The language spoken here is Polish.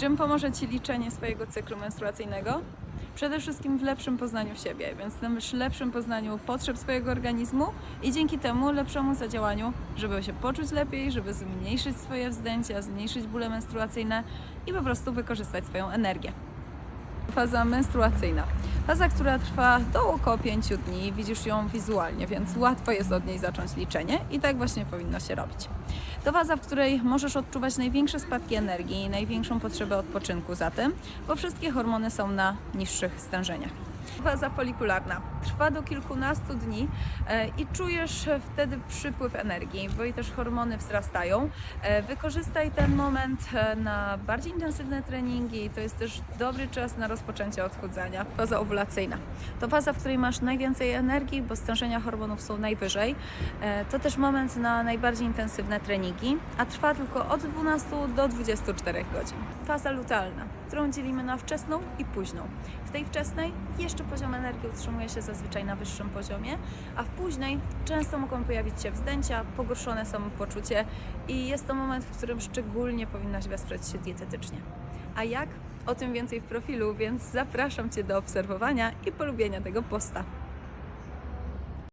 czym pomoże Ci liczenie swojego cyklu menstruacyjnego? Przede wszystkim w lepszym poznaniu siebie, więc w lepszym poznaniu potrzeb swojego organizmu i dzięki temu lepszemu zadziałaniu, żeby się poczuć lepiej, żeby zmniejszyć swoje wzdęcia, zmniejszyć bóle menstruacyjne i po prostu wykorzystać swoją energię. Faza menstruacyjna. Faza, która trwa do około 5 dni, widzisz ją wizualnie, więc łatwo jest od niej zacząć liczenie i tak właśnie powinno się robić. To faza, w której możesz odczuwać największe spadki energii i największą potrzebę odpoczynku zatem, bo wszystkie hormony są na niższych stężeniach. Faza folikularna trwa do kilkunastu dni e, i czujesz wtedy przypływ energii, bo i też hormony wzrastają. E, Wykorzystaj ten moment e, na bardziej intensywne treningi. To jest też dobry czas na rozpoczęcie odchudzania. Faza owulacyjna to faza, w której masz najwięcej energii, bo stężenia hormonów są najwyżej. To też moment na najbardziej intensywne treningi, a trwa tylko od 12 do 24 godzin. Faza lutealna, którą dzielimy na wczesną i późną. W tej wczesnej jeszcze poziom energii utrzymuje się zazwyczaj na wyższym poziomie, a w późnej często mogą pojawić się wzdęcia, pogorszone samopoczucie i jest to moment, w którym szczególnie powinnaś wesprzeć się dietetycznie. A jak? O tym więcej w profilu, więc zapraszam Cię do obserwowania i polubienia tego posta.